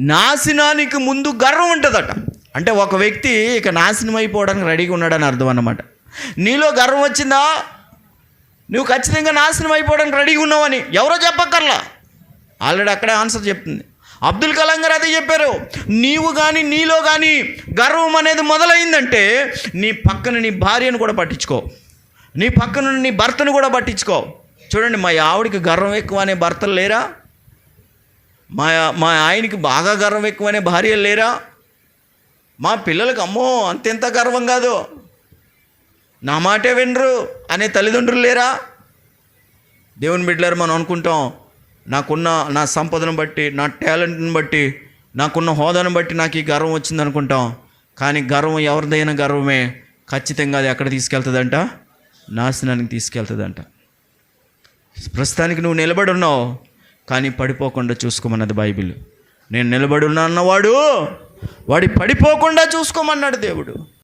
నాశనానికి ముందు గర్వం ఉంటుందట. అంటే ఒక వ్యక్తి ఇక నాశనం అయిపోవడానికి రెడీగా ఉన్నాడని అర్థం అన్నమాట. నీలో గర్వం వచ్చిందా? నువ్వు ఖచ్చితంగా నాశనం అయిపోవడానికి రెడీగా ఉన్నావని ఎవరో చెప్పక్కర్లా. ఆల్రెడీ అక్కడే ఆన్సర్ చెప్తుంది. అబ్దుల్ కలాం గారు అదే చెప్పారు. నీవు కానీ నీలో కానీ గర్వం అనేది మొదలైందంటే నీ పక్కన నీ భార్యను కూడా పట్టించుకో. నీ పక్కన నీ భర్తను కూడా పట్టించుకో. చూడండి మా ఆవిడికి గర్వం ఎక్కువ అనే భర్తలు లేరా? మా మా ఆయనకి బాగా గర్వం ఎక్కువ అనే లేరా? మా పిల్లలకు అమ్మో అంతెంత గర్వం కాదు. నా మాటే వినరు అనే తల్లిదండ్రులు లేరా? దేవుని బిడ్డలారు మనం అనుకుంటాం నాకున్న నా సంపదను బట్టి నా టాలెంట్ని బట్టి నాకున్న హోదాను బట్టి నాకు ఈ గర్వం వచ్చింది అనుకుంటాం. కానీ గర్వం ఎవరిదైనా గర్వమే. ఖచ్చితంగా అది ఎక్కడ తీసుకెళ్తుందంట? నాశనానికి తీసుకెళ్తుందంట. ప్రస్తుతానికి నువ్వు నిలబడి ఉన్నావు. కానీ పడిపోకుండా చూసుకోమన్నది బైబిల్. నేను నిలబడి ఉన్నా అన్నవాడు వాడి పడిపోకుండా చూసుకోమన్నాడు దేవుడు.